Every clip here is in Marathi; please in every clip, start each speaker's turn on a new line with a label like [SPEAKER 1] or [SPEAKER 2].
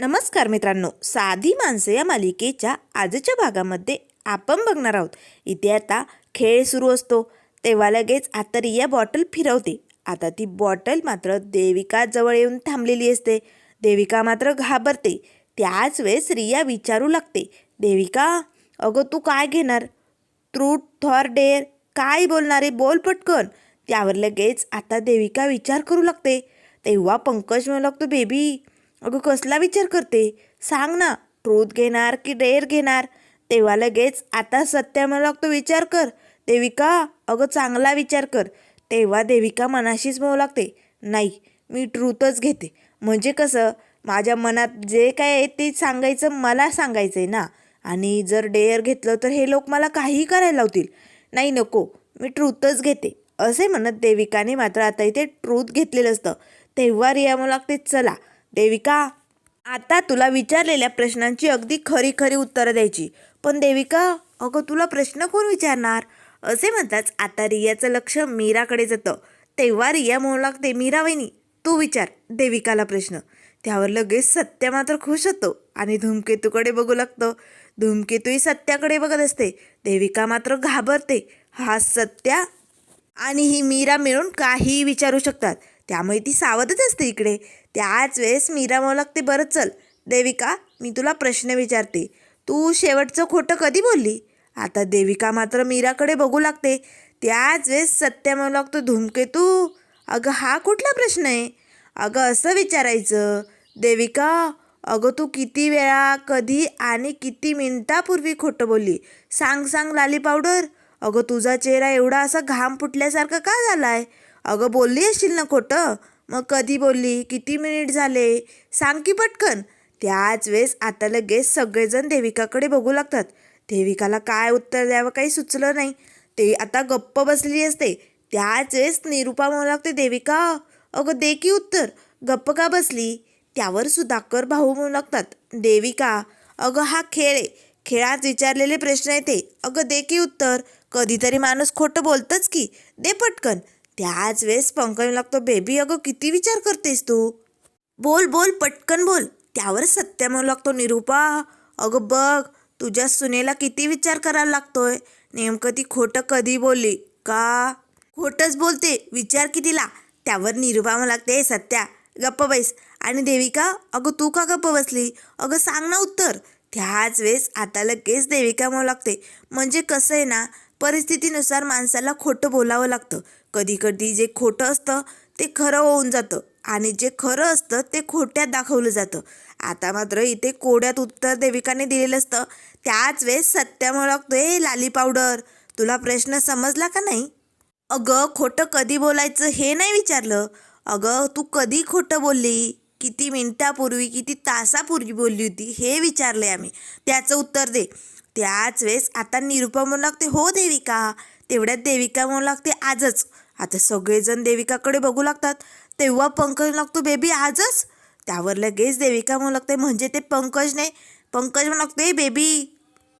[SPEAKER 1] नमस्कार मित्रांनो साधी माणसं या मालिकेच्या आजच्या भागामध्ये आपण बघणार आहोत. इथे आता खेळ सुरू असतो. तेव्हा लगेच आता रिया बॉटल फिरवते. आता ती बॉटल मात्र देविका जवळ येऊन थांबलेली असते. देविका मात्र घाबरते. त्याच वेळेस रिया विचारू लागते देविका अगं तू काय घेणार? Truth or dare? काय बोलणार आहे? बोल पटकन. त्यावर लगेच आता देविका विचार करू लागते. तेव्हा पंकज म्हणू लागतो बेबी अगं कसला विचार करते? सांग ना. ट्रूथ घेणार की डेअर घेणार? तेव्हा लगेच आता सत्य मला लागतो विचार कर. देविका अगं चांगला विचार कर. तेव्हा देविका मनाशीच म्हणू लागते. नाही मी ट्रूथच घेते. म्हणजे कसं? माझ्या मनात जे काय आहे ते सांगायचं मला सांगायचं आहे ना. आणि जर डेअर घेतलं तर हे लोक मला काहीही करायला लावतील. नाही नको. मी ट्रूथच घेते. असे म्हणत देविकाने मात्र आता इथे ट्रूथ घेतलेलं असतं. तेव्हा रिया मला लागते चला देविका आता तुला विचारलेल्या प्रश्नांची अगदी खरी खरी उत्तरं द्यायची. पण देविका अगं तुला प्रश्न कोण विचारणार? असे म्हणताच आता रियाचं लक्ष मीराकडे जातं. तेव्हा रिया म्हणू लागते मीरा वहिनी तू विचार देविकाला प्रश्न. त्यावर लगेच सत्य मात्र खुश होतो आणि धूमकेतूकडे बघू लागतं. धूमकेतूही सत्याकडे बघत असते. देविका मात्र घाबरते. हा सत्या आणि ही मीरा मिळून काहीही विचारू शकतात. त्यामुळे ती सावधच असते इकडे. त्याच वेळेस मीरा म्हणू लागते बरं चल देविका मी तुला प्रश्न विचारते. तू शेवटचं खोटं कधी बोलली? आता देविका मात्र मीराकडे बघू लागते. त्याच वेळेस सत्य म्हणू लागतो धूमकेतू अगं हा कुठला प्रश्न आहे? अगं असं विचारायचं देविका अगं तू किती वेळा कधी आणि किती मिनटापूर्वी खोटं बोलली? सांग सांग लाली पावडर. अगं तुझा चेहरा एवढा असा घाम फुटल्यासारखा का झालाय? अगं बोलली असशील ना खोटं? मग कधी बोलली? किती मिनिट झाले? सांग की पटकन. त्याच वेळेस आता लगेच सगळेजण देविकाकडे बघू लागतात. देविकाला काय उत्तर द्यावं काही सुचलं नाही. ते आता गप्प बसलेली असते. त्याच वेळेस निरुपा म्हणू लागते देविका अगं दे की उत्तर. गप्प का बसली? त्यावर सुधाकर भाऊ म्हणू लागतात देविका अगं हा खेळ आहे. खेळात विचारलेले प्रश्न येते. अगं दे की उत्तर. कधीतरी माणूस खोटं बोलतंच की. दे पटकन. त्याच वेळेस पंकज लागतो बेबी अगं किती विचार करतेस तू? बोल बोल पटकन बोल. त्यावर सत्य म्हणू लागतो निरूपा. अगं बघ तुझ्या सुनेला किती विचार करायला लागतोय. नेमकं ती खोटं कधी बोलली का? खोटंच बोलते. विचार की तिला? त्यावर निरूपा म्हणू लागते सत्या गप्प बैस. आणि देविका अगं तू का गप्प बसली? अगं सांग ना उत्तर. त्याच वेळेस आता लगेच देविका म्हणू लागते म्हणजे कसं आहे ना परिस्थितीनुसार माणसाला खोटं बोलावं लागतं. कधी कधी जे खोटं असतं ते खरं होऊन जातं. आणि जे खरं असतं ते खोट्यात दाखवलं जातं. आता मात्र इथे कोड्यात उत्तर देविकाने दिलेलं असतं. त्याच वेळेस सत्यामुळे लागतोय लाली पावडर. तुला प्रश्न समजला का नाही? अगं खोटं कधी बोलायचं हे नाही विचारलं. अगं तू कधी खोटं बोलली? किती मिनिटापूर्वी किती तासापूर्वी बोलली होती? हे विचारले आम्ही. त्याचं उत्तर दे. त्याच वेळेस आता निरुपा म्हणू लागते हो देविका. तेवढ्यात देविका म्हणू लागते आजच. आता सगळेजण देविकाकडे बघू लागतात. तेव्हा पंकज लागतो बेबी आजच? त्यावर लगेच देविका म्हणू लागते म्हणजे ते पंकज नाही पंकज म्हणू लागते बेबी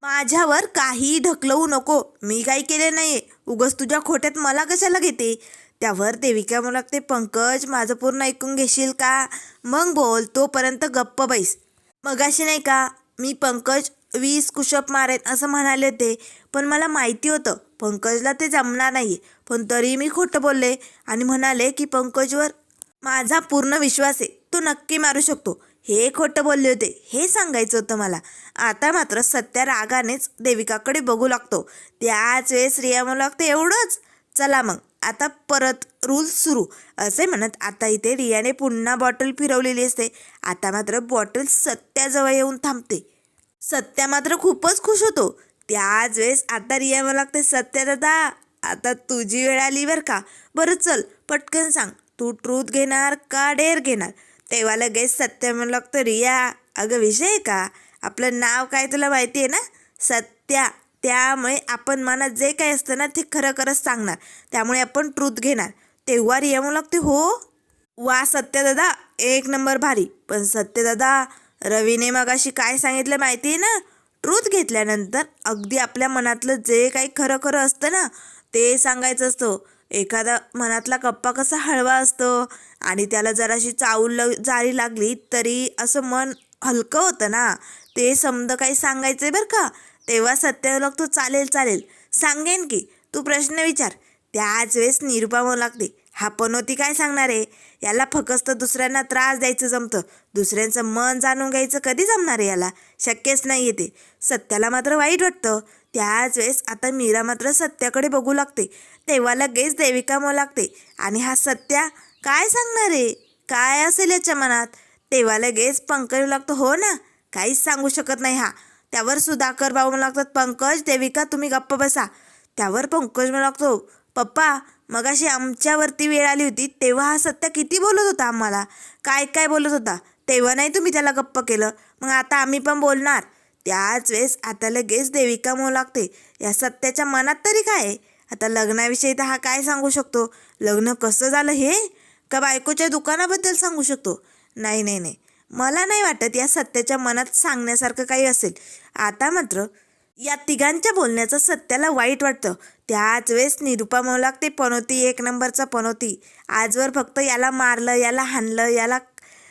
[SPEAKER 1] माझ्यावर काही ढकलवू नको. मी काही केले नाही उगस तुझ्या खोट्यात मला कशाला घेते? त्यावर देविका म्हणू लागते पंकज माझं पूर्ण ऐकून घेशील का? मग बोल तोपर्यंत गप्प बैस. मगाशी नाही का मी पंकज वीस कुशप मारेन असं म्हणाले होते पण मला माहिती होतं. पंकजला ते जमणार नाही. पण तरी मी खोटं बोलले आणि म्हणाले की पंकजवर माझा पूर्ण विश्वास आहे. तो नक्की मारू शकतो. हे खोटं बोलले होते. हे सांगायचं होतं मला. आता मात्र सत्या रागानेच देविकाकडे बघू लागतो. त्याच वेळेस रिया म्हणू लागते एवढंच. चला मग आता परत रूल सुरू. असे म्हणत आता इथे रियाने पुन्हा बॉटल फिरवलेली असते. आता मात्र बॉटल सत्याजवळ येऊन थांबते. सत्या मात्र खूपच खुश होतो. त्याच वेळेस आता रिया मला लागते सत्य दादा. आता तुझी वेळ आली बरं का? बरं चल पटकन सांग. तू ट्रूथ घेणार का डेअर घेणार? तेव्हा लगेच सत्य म्हणू लागतं रिया अगं विषय आहे का? आपलं नाव काय तुला माहिती आहे ना? सत्या. त्यामुळे आपण मनात जे काही असतं ना ते खरं खरंच सांगणार. त्यामुळे आपण ट्रूथ घेणार. तेव्हा रिया म्हणू लागते हो. वा सत्यदादा एक नंबर भारी. पण सत्यदादा रवीने मगाशी काय सांगितलं माहिती आहे ना? ट्रूथ घेतल्यानंतर अगदी आपल्या मनातलं जे काही खरं खरं असतं ना ते सांगायचं असतं. एखादा मनातला कप्पा कसा हळवा असतो आणि त्याला जराशी चावल जारी लागली तरी असं मन हलकं होतं ना. ते समद काही सांगायचंय बरं का? तेव्हा सत्य लागतो चालेल चालेल. सांगेन की तू प्रश्न विचार. त्याच वेळेस निरुपा लागते हा पण होती काय सांगणार आहे? याला फकस्त दुसऱ्यांना त्रास द्यायचं जमतं. दुसऱ्यांचं मन जाणून घ्यायचं कधी जमणार आहे याला? शक्यच नाही येते सत्याला मात्र वाईट वाटतं. त्याच वेळेस आता मीरा मात्र सत्याकडे बघू लागते. तेव्हा लगेच देविका मो लागते. आणि हा सत्या काय सांगणार आहे? काय असेल याच्या मनात? तेव्हा लगेच पंकज लागतो. हो ना? काहीच सांगू शकत नाही हा. त्यावर सुधाकर भाऊ म्हणू लागतात. पंकज देविका तुम्ही गप्प बसा. त्यावर पंकज म्हणू लागतो. पप्पा मगाशी आमच्यावरती वेळ आली होती तेव्हा हा सत्य किती बोलत होता आम्हाला? काय काय बोलत होता? तेव्हा नाही तुम्ही त्याला गप्प केलं. मग आता आम्ही पण बोलणार. त्याच वेळेस आता लगेच देविका मोह लागते या सत्याच्या मनात तरी काय? आता लग्नाविषयी तर हा काय सांगू शकतो? लग्न कसं झालं हे? का बायकोच्या दुकानाबद्दल सांगू शकतो? नाही नाही नाही. मला नाही वाटत या सत्याच्या मनात सांगण्यासारखं काही असेल. आता मात्र या तिघांच्या बोलण्याचं सत्याला वाईट वाटतं. त्याच वेळेस निरुपा म्हणू लागते पनोती एक नंबरचा पनोती. आजवर फक्त याला मारलं याला हाणलं याला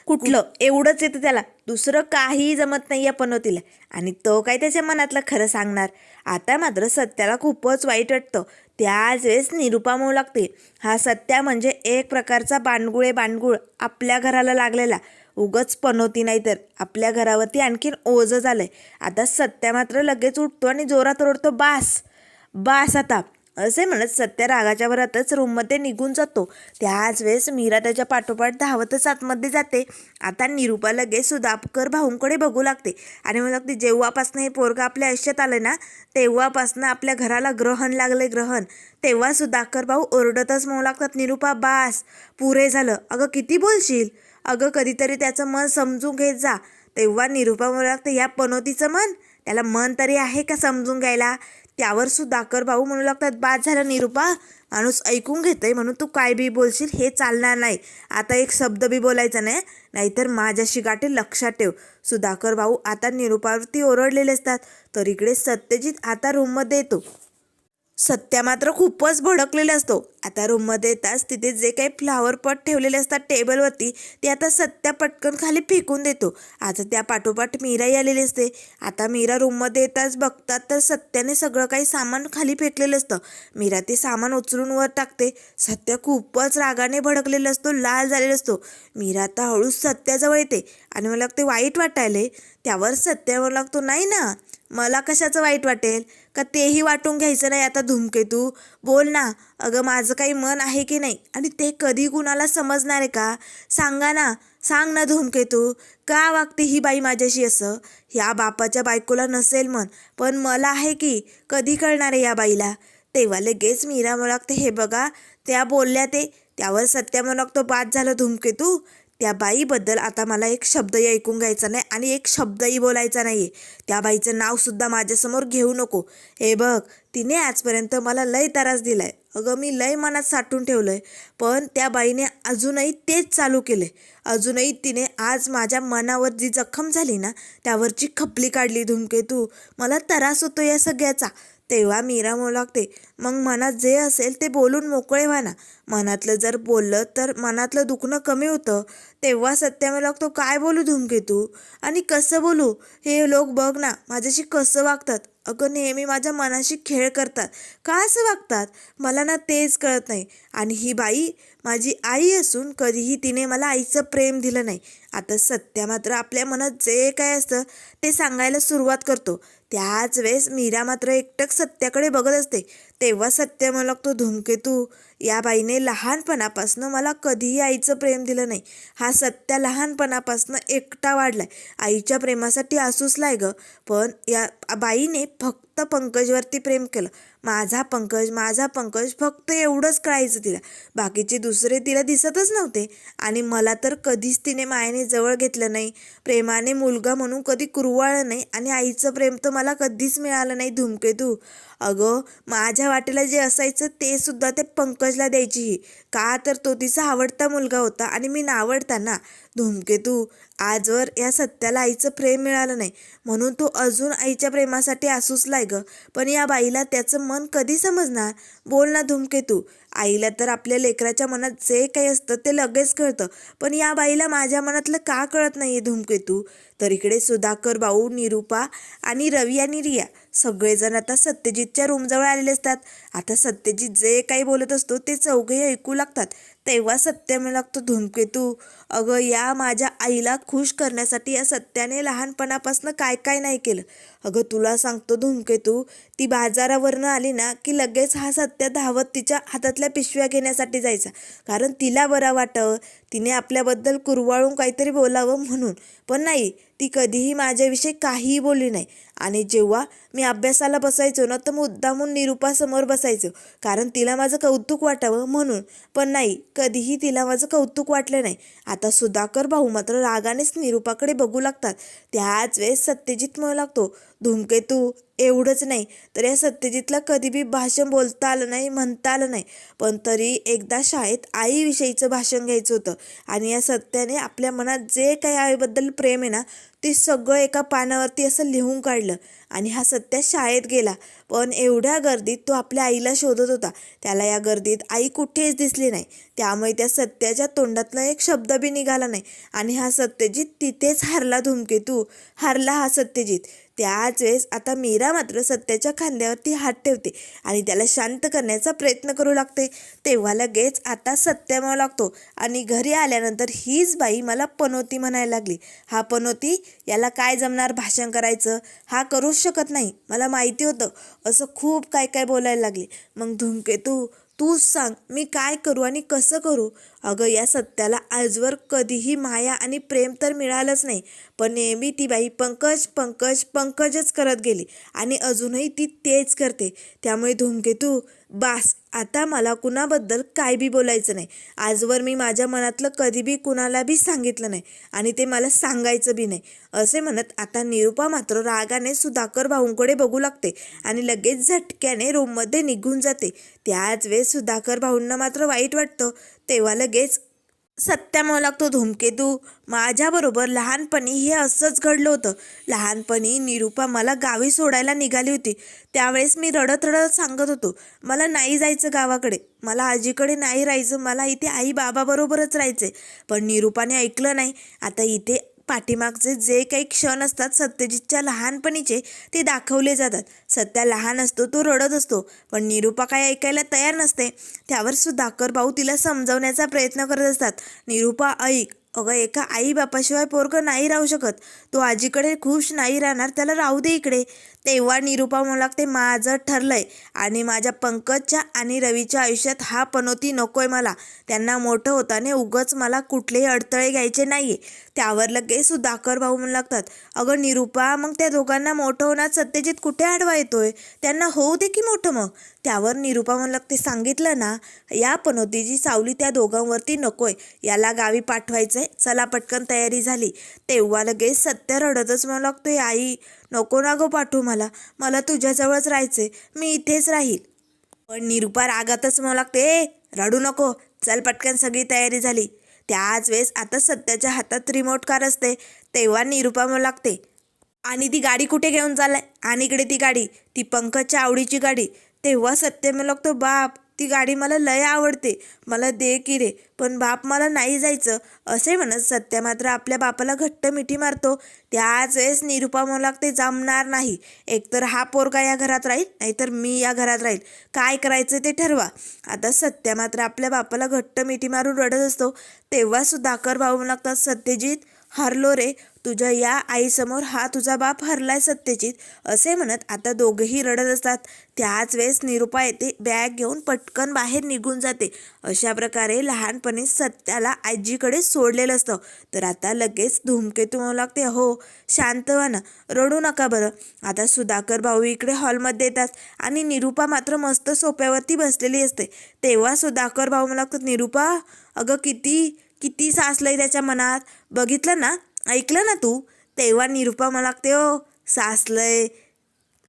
[SPEAKER 1] कुठलं एवढंच येतं त्याला. दुसरं काही जमत नाही या पनोतीला. आणि तो काय त्याच्या मनातलं खरं सांगणार? आता मात्र सत्याला खूपच वाईट वाटतं. त्याच वेळेस निरुपा म्हणू लागते हा सत्या म्हणजे एक प्रकारचा बांडगुळे बांडगुळ आपल्या घराला लागलेला. उगच पनवती नाही तर. आपल्या घरावरती आणखीन ओझं झालंय. आता सत्या मात्र लगेच उठतो आणि जोरात रोडतो बास बास आता. असे म्हणत सत्य रागाच्या भरातच रूममध्ये निघून जातो. त्याच वेळेस मीरा त्याच्या पाठोपाठ धावतच आतमध्ये जाते. आता निरुपा लगेच सुधाकर भाऊंकडे बघू लागते. आणि मग लागते जेव्हापासनं हे पोरगं आपल्या आयुष्यात आलं ना तेव्हापासनं आपल्या घराला ग्रहण लागले ग्रहण. तेव्हा सुधाकर भाऊ ओरडतच म्हणू लागतात निरुपा बास पुरे झालं. अगं किती बोलशील? अगं कधीतरी त्याचं मन समजून घेत जा. तेव्हा निरुपा म्हणू लागतं या पनोतीचं मन? त्याला मन तरी आहे का समजून घ्यायला? त्यावर सुधाकर भाऊ म्हणू लागतात बाद झालं निरुपा. माणूस ऐकून घेतोय म्हणून तू काय बी बोलशील हे चालणार नाही. आता एक शब्द बी बोलायचा नाही. नाहीतर माझ्याशी गाठी लक्षात ठेव. सुधाकर भाऊ आता निरुपावरती ओरडलेले असतात. तर इकडे सत्यजित आता रूममध्ये येतो. सत्या मात्र खूपच भडकलेला असतो. आता रूममध्ये येताच तिथे जे काही फ्लावर पॉट ठेवलेले असतात टेबलवरती ते आता सत्या पटकन खाली फेकून देतो. आता त्या पाठोपाठ मीराही आलेली असते. आता मीरा रूममध्ये येताच बघतात तर सत्याने सगळं काही सामान खाली फेकलेलं असतं. मीरा ते सामान उचलून वर टाकते. सत्या खूपच रागाने भडकलेला असतो लाल झालेला असतो. मीरा आता हळूच सत्याजवळ येते आणि मला ते वाईट वाटायले त्यावर सत्या म्हणू लागतो नाही ना मला कशाचं वाईट वाटेल? का तेही वाटून घ्यायचं नाही आता धूमकेतू बोल ना अगं माझं काही मन आहे की नाही? आणि ते कधी कुणाला समजणार आहे का? सांगा ना सांग ना धूमकेतू का वागते ही बाई माझ्याशी असं? ह्या बापाच्या बायकोला नसेल मन पण मला आहे की कधी कळणार आहे या बाईला? तेव्हा लगेच मीरा म्हणू हे बघा त्या बोलल्या ते त्यावर सत्या म्हणू बाद झालं धुमकेतू त्या बाईबद्दल आता मला एक शब्दही ऐकून घ्यायचा नाही आणि एक शब्दही बोलायचा नाही आहे त्या बाईचं नावसुद्धा माझ्यासमोर घेऊ नको. हे बघ तिने आजपर्यंत मला लय त्रास दिलाय. अगं मी लय मनात साठून ठेवलं आहे पण त्या बाईने अजूनही तेच चालू केले अजूनही तिने आज माझ्या मनावर जी जखम झाली ना त्यावरची खपली काढली धुमकेतू. मला त्रास होतो या सगळ्याचा. तेव्हा मीरा मोलागते लागते मग मनात जे असेल ते बोलून मोकळे व्हा ना. मनातलं जर बोललं तर मनातलं दुखणं कमी होतं. तेव्हा सत्यामे लागतो काय बोलू धूमकेतू आणि कसं बोलू? हे लोक बघ ना माझ्याशी कसं वागतात? अगं नेहमी माझ्या मनाशी खेळ करतात. का असं वागतात? मला ना तेच कळत नाही. आणि ही बाई माझी आई असून कधीही तिने मला आईचं प्रेम दिलं नाही. आता सत्या मात्र आपल्या मनात जे काय असतं ते सांगायला सुरुवात करतो. त्याच वेळेस मीरा मात्र एकटक सत्याकडे बघत असते. तेव्हा सत्य मला तो धूमकेतू या बाईने लहानपणापासनं मला कधीही आईचं प्रेम दिलं नाही. हा सत्या लहानपणापासनं एकटा वाढलाय. आईच्या प्रेमासाठी असूसलाय ग. पण या बाईने फक्त पंकजवरती प्रेम केलं. माझा पंकज माझा पंकज फक्त एवढंच कळायचं तिला. बाकीचे दुसरे तिला दिसतच नव्हते. आणि मला तर कधीच तिने मायेने जवळ घेतलं नाही. प्रेमाने मुलगा म्हणून कधी कुरवाळलं नाही आणि आईचं प्रेम तर मला कधीच मिळालं नाही धुमकेतू. अगं माझ्या वाटेला जे असायचं ते सुद्धा ते पंकजला द्यायची ही का तर तो तिचा आवडता मुलगा होता आणि मी नावडता ना धूमकेतू आजवर या सत्याला आईचं प्रेम मिळालं नाही. म्हणून तो अजून आईच्या प्रेमासाठी आसूसलाय ग. पण या बाईला त्याचं मन कधी समजणार? बोल ना धूमकेतू. आईला तर आपल्या लेकराच्या मनात जे काही असतं ते लगेच कळतं. पण या बाईला माझ्या मनातलं का कळत नाहीये धूमकेतू तर इकडे सुधाकर भाऊ निरूपा आणि रवी आणि रिया सगळेजण आता सत्यजितच्या रूमजवळ आलेले असतात. आता सत्यजित जे काही बोलत असतो ते चौघे ऐकू लागतात. तेव्हा सत्य म्हणू लागतो धूमकेतू अगं या माझ्या आईला खुश करण्यासाठी या सत्याने लहानपणापासून काय काय नाही केलं. अगं तुला सांगतो धूमकेतू ती बाजारावरनं आली ना की लगेच हा सत्य धावत तिच्या हातातल्या पिशव्या घेण्यासाठी जायचा. कारण तिला बरं वाटं तिने आपल्याबद्दल कुरवाळून काहीतरी बोलावं म्हणून. पण नाही ती कधीही माझ्याविषयी काहीही बोलली नाही. आणि जेव्हा मी अभ्यासाला बसायचो ना तर मुद्दामून निरूपासमोर बसायचो कारण तिला माझं कौतुक वाटावं म्हणून. पण नाही कधीही तिला माझं कौतुक वाटलं नाही. आता सुधाकर भाऊ मात्र रागानेच निरूपाकडे बघू लागतात. त्याच वेळेस सत्यजित म्हणू लागतो धूमकेतू एवढंच नाही. तर या सत्यजितला कधी बी भाषण बोलता आलं नाही म्हणता आलं नाही. पण तरी एकदा शाळेत आईविषयीचं भाषण घ्यायचं होतं. आणि या सत्याने आपल्या मनात जे काही आईबद्दल प्रेम आहे ना ते सगळं एका पानावरती असं लिहून काढलं. आणि हा सत्या शाळेत गेला. पण एवढ्या गर्दीत तो आपल्या आईला शोधत होता. त्याला या गर्दीत आई कुठेच दिसली नाही. त्यामुळे त्या सत्याच्या तोंडातला एक शब्द बी निघाला नाही. आणि हा सत्यजित तिथेच हारला धूमकेतू. हारला हा सत्यजित. त्याच वेळेस आता मीरा मात्र सत्याच्या खांद्यावरती हात ठेवते आणि त्याला शांत करण्याचा प्रयत्न करू लागते. तेव्हा लगेच आता सत्य लागतो आणि घरी आल्यानंतर हीच बाई मला पनोती म्हणायला लागली. हा पनोती याला काय जमणार भाषण करायचं? हा करूच शकत नाही. मला माहिती होतं. असं खूप काय काय बोलायला लागले. मग धूमकेतू तूच सांग मी काय करू आणि कसं करू? अगं या सत्याला आजवर कधीही माया आणि प्रेम तर मिळालंच नाही पण नेहमी ती बाई पंकज पंकज पंकजच करत गेली आणि अजूनही ती तेच करते. त्यामुळे धूमकेतू बास आता मला कुणाबद्दल काय बी बोलायचं नाही. आजवर मी माझ्या मनातलं कधी बी कुणाला बी सांगितलं नाही आणि ते मला सांगायचं बी नाही. असे म्हणत आता निरूपा मात्र रागाने सुधाकर भाऊंकडे बघू लागते आणि लगेच झटक्याने रूममध्ये निघून जाते. त्याच वेळेस सुधाकर भाऊंना मात्र वाईट वाटतं. तेव्हा लगेच सत्या मला लागतो धूमकेतू माझ्याबरोबर लहानपणी हे असंच घडलं होतं. लहानपणी निरूपा मला गावी सोडायला निघाली होती. त्यावेळेस मी रडत रडत सांगत होतो मला नाही जायचं गावाकडे. मला आजीकडे नाही राहायचं. मला इथे आई बाबाबरोबरच राहायचे पण निरूपाने ऐकलं नाही. आता इथे पाठीमागचे जे काही क्षण असतात सत्यजितच्या लहानपणीचे ते दाखवले जातात. सत्या लहान असतो तो रडत असतो. पण निरूपा काय ऐकायला तयार नसते त्यावर सुधाकर भाऊ तिला समजवण्याचा प्रयत्न करत असतात. निरूपा ऐक. अगं एका आई बापाशिवाय पोरगं नाही राहू शकत. तो आजीकडे खुश नाही राहणार त्याला राहू दे इकडे. तेव्हा निरुपा मला लागते माझं ठरलंय. आणि माझ्या पंकजच्या आणि रवीच्या आयुष्यात हा पनोती नकोय मला. त्यांना मोठं होताने उगच मला कुठलेही अडथळे घ्यायचे नाहीये. त्यावर लगेच सुधाकर भाऊ म्हणू लागतात अगं निरुपा मग त्या दोघांना मोठं होण्यात सत्यजित कुठे आडवा येतोय? त्यांना होऊ दे की मोठं मग? त्यावर निरुपा म्हणू लागते सांगितलं ना या पनोतीची सावली त्या दोघांवरती नकोय. याला गावी पाठवायचंय. चला पटकन तयारी झाली. तेव्हा लगेच सत्य रडतच म्हणू लागतोय आई नको ना गो पाठवू मला. मला तुझ्याजवळच राहायचंय. मी इथेच राहील. पण निरुपा रागातच म्हणू लागते "ए, रडू नको. चल पटकन सगळी तयारी झाली. त्याच वेळेस आता सत्याच्या हातात रिमोट कार असते. तेव्हा निरुपा म्हणू लागते आणि ती गाडी कुठे घेऊन चाललाय? आणि इकडे ती गाडी ती पंकजच्या आवडीची गाडी. तेव्हा सत्य म्हणू लागतो बाप ती गाडी मला लय आवडते. मला दे की रे पण बाप मला नाही जायचं. असे म्हणत सत्या मात्र आपल्या बापाला घट्ट मिठी मारतो. त्याच वेळेस निरुपा मला लागते जमणार नाही. एकतर हा पोरगा या घरात राहील नाहीतर मी या घरात राहील. काय करायचं ते ठरवा. आता सत्य मात्र आपल्या बापाला घट्ट मिठी मारून रडत असतो. तेव्हा सुधाकर भाऊ म्हणू लागतात सत्यजित हरलो रे. तुझ्या या आईसमोर हा तुझा बाप हरलाय सत्यजित असे म्हणत आता दोघेही रडत असतात. त्याच वेळेस निरुपा येते बॅग घेऊन पटकन बाहेर निघून जाते. अशा प्रकारे लहानपणी सत्याला आजीकडे सोडलेलं असतं. तर आता लगेच धूमकेतू म्हणू लागते. हो शांत ना रडू नका बरं. आता सुधाकर भाऊ इकडे हॉलमध्ये येतात आणि निरुपा मात्र मस्त सोप्यावरती बसलेली असते. तेव्हा सुधाकर भाऊ मला लागतात निरुपा अगं किती किती साचलंय त्याच्या मनात? बघितलं ना ऐकलं ना तू? तेव्हा निरूपा मला लागते ओ साचलंय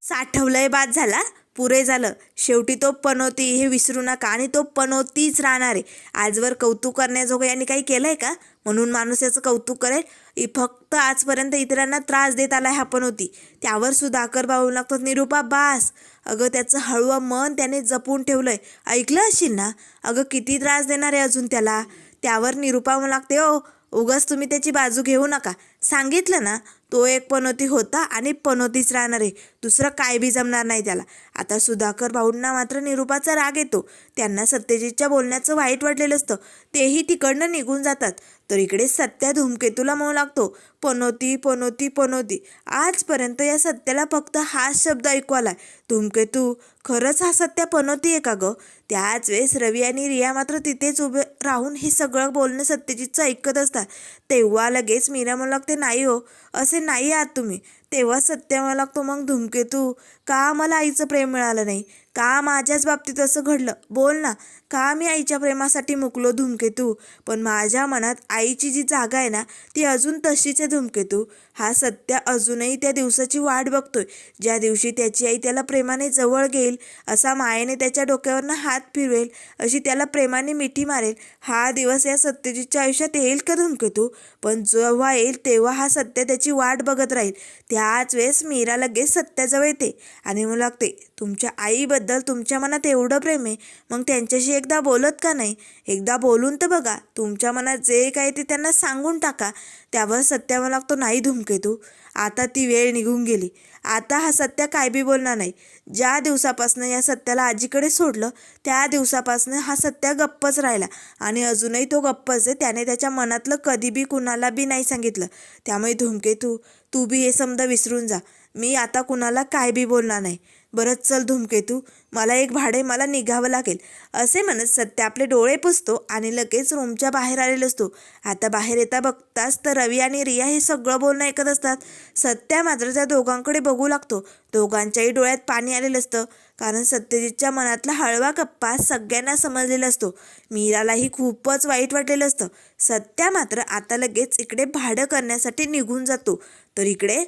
[SPEAKER 1] साठवलंय बाद झाला पुरे झालं. शेवटी तो पनोती हे विसरू नका. आणि तो पनोतीच राहणार आहे. आजवर कौतुक करण्याजोगं यांनी काही केलं आहे का? म्हणून माणूस याचं कौतुक करेल. फक्त आजपर्यंत इतरांना त्रास देत आला हा पनोती. त्यावर सुधाकर भाऊ लागतो निरुपा बास. अगं त्याचं हळूवा मन त्याने जपून ठेवलं आहे ऐकलं असेल ना? अगं किती त्रास देणार आहे अजून त्याला? त्यावर निरुपा लागते ओ उगाच तुम्ही त्याची बाजू घेऊ नका. सांगितलं ना तो एक पनोती होता आणि पनोतीच राहणार आहे. दुसरं काय बी जमणार नाही त्याला. आता सुधाकर भाऊंना मात्र निरुपाचा राग येतो. त्यांना सत्यजितच्या बोलण्याचं वाईट वाटलेलं असतं. तेही तिकडनं निघून जातात. तर इकडे सत्या धूमकेतूला म्हणू लागतो. पनोती पनोती पनोती. आजपर्यंत या सत्याला फक्त हाच शब्द ऐकू आलाय. धूमकेतू खरंच हा सत्या पनोती आहे का गं? त्याच वेळेस रवी आणि रिया मात्र तिथेच उभे राहून हे सगळं बोलणं सत्यजितचं ऐकत असतात. तेव्हा लगेच मीरा म्हणू लागते नाही हो असे नाही आहात तुम्ही. तेव्हा सत्य मला लागतो मग धुमकेतू का मला आईचं प्रेम मिळालं नाही? का माझ्याच बाबतीत असं घडलं? बोल ना. का मी आईच्या प्रेमासाठी मुकलो धुमकेतू पण माझ्या मनात आईची जी जागा आहे ना ती अजून तशीच आहे धुमकेतू हा सत्य अजूनही त्या दिवसाची वाट बघतोय. ज्या दिवशी त्याची आई त्याला प्रेमाने जवळ घेईल असा मायेने त्याच्या डोक्यावरनं हात फिरवेल अशी त्याला प्रेमाने मिठी मारेल हा दिवस या सत्यजितच्या आयुष्यात येईल का धुमकेतू पण जेव्हा येईल तेव्हा हा सत्य त्याची वाट बघत राहील. त्याच वेळेस मीरा लगेच सत्याजवळ येते आणि म्हणू लागते तुमच्या आईबद्दल तुमच्या मनात एवढं प्रेम आहे मग त्यांच्याशी एकदा बोलत का नाही? एकदा बोलून तर बघा तुमच्या मनात जे काही ते त्यांना सांगून टाका. त्यावर सत्या मला लागतो नाही धुमकेतू आता ती वेळ निघून गेली. आता हा सत्य काय बी बोलणार नाही. ज्या दिवसापासनं या सत्याला आजीकडे सोडलं त्या दिवसापासनं हा सत्य गप्पच राहिला. आणि अजूनही तो गप्पच आहे त्याने त्याच्या मनातलं कधी बी कुणाला बी नाही सांगितलं. त्यामुळे धुमकेतू तू बी हे समजा विसरून जा. मी आता कुणाला काय बी बोलणार नाही. बरं चल धुमकेतू मला एक भाडे मला निघावं लागेल. असे म्हणत सत्य आपले डोळे पुसतो आणि लगेच रूमच्या बाहेर आलेलो असतो. आता बाहेर येता बघताच तर रवी आणि रिया हे सगळं बोलणं ऐकत असतात. सत्या मात्र त्या दोघांकडे बघू लागतो. दोघांच्याही डोळ्यात पाणी आलेलं असतं. कारण सत्यजितच्या मनातला हळवा कप्पा सगळ्यांना समजलेला असतो. मीरालाही खूपच वाईट वाटलेलं असतं. सत्या मात्र आता लगेच इकडे भाडं करण्यासाठी निघून जातो. तर इकडे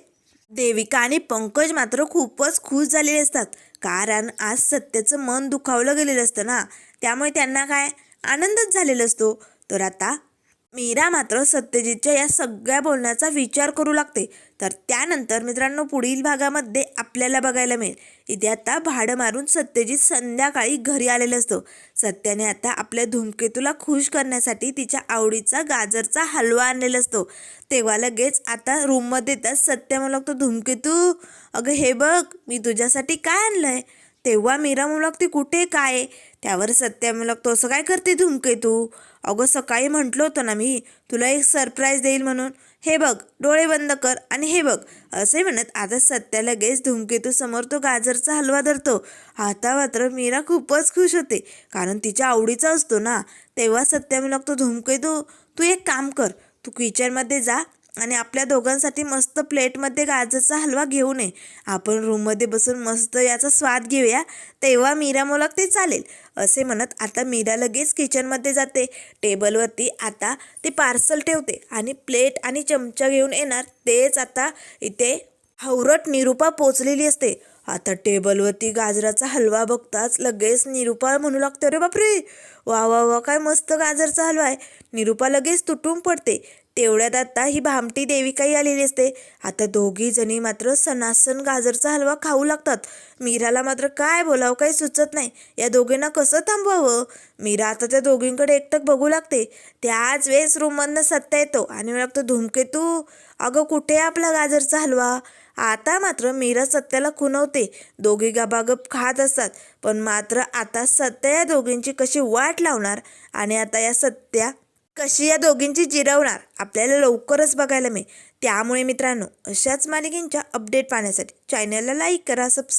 [SPEAKER 1] देविका आणि पंकज मात्र खूपच खुश झालेले असतात. कारण आज सत्याचं मन दुखावलं गेलेलं असतं ना. त्यामुळे त्यांना काय आनंदच झालेला असतो. तर आता मीरा मात्र सत्यजितच्या या सगळ्या बोलण्याचा विचार करू लागते. तर त्यानंतर मित्रांनो पुढील भागामध्ये आपल्याला बघायला मिळेल. इथे आता भाडं मारून सत्यजित संध्याकाळी घरी आलेलं असतो. सत्याने आता आपल्या धूमकेतूला खुश करण्यासाठी तिच्या आवडीचा गाजरचा हलवा आणलेला असतो. तेव्हा लगेच आता रूममध्ये येतात सत्य मला लागतो धूमकेतू अगं हे बघ मी तुझ्यासाठी काय आणलं आहे तेव्हा मीरा म्हणू ती कुठे काय त्यावर सत्या म्हणू तो असं काय करते धुमके तू? अगं सकाळी म्हटलं होतं ना मी तुला एक सरप्राईज देईल म्हणून. हे बघ डोळे बंद कर आणि हे बघ. असे म्हणत आता सत्या लगेच धुमकेतू समोर तो गाजरचा हलवा धरतो. आता मात्र मीरा खूपच खुश होते कारण तिच्या आवडीचा असतो ना. तेव्हा सत्या मुलक तो धुमकेतू तू एक काम कर तू किचनमध्ये जा आणि आपल्या दोघांसाठी मस्त प्लेटमध्ये गाजरचा हलवा घेऊ नये. आपण रूममध्ये बसून मस्त याचा स्वाद घेऊया. तेव्हा मीरा मोलक ते चालेल. असे म्हणत आता मीरा लगेच किचनमध्ये जाते. टेबलवरती आता ते पार्सल ठेवते आणि प्लेट आणि चमचा घेऊन येणार. तेच आता इथे हवरट निरुपा पोचलेली असते. आता टेबलवरती गाजराचा हलवा बघताच लगेच निरुपा म्हणू लागते अरे बापरे! वा वा वा काय मस्त गाजरचा हलवा आहे. निरुपा लगेच तुटून पडते. तेवढ्यात आता ही भामटी देवी काही आलेली असते. आता दोघी जणी मात्र सणासन गाजरचा हलवा खाऊ लागतात. मीराला मात्र काय बोलावं काही सुचत नाही. या दोघींना कसं थांबवावं? मीरा आता त्या दोघींकडे एकटक बघू लागते. त्याच वेळेस रूममधनं सत्ता येतो आणि मला लागतो धुमकेतू अगं कुठे आहे आपला गाजरचा हलवा? आता मात्र मीरा सत्याला खुनवते दोघी गबागप खात असतात पण मात्र आता सत्या या दोघींची कशी वाट लावणार? आणि आता या सत्या कशी या दोघींची जिरवणार? आपल्याला लवकरच बघायला मिळेल. त्यामुळे मित्रांनो अशाच मालिकेंच्या अपडेट पाहण्यासाठी चॅनलला लाईक करा सबस्क्राईब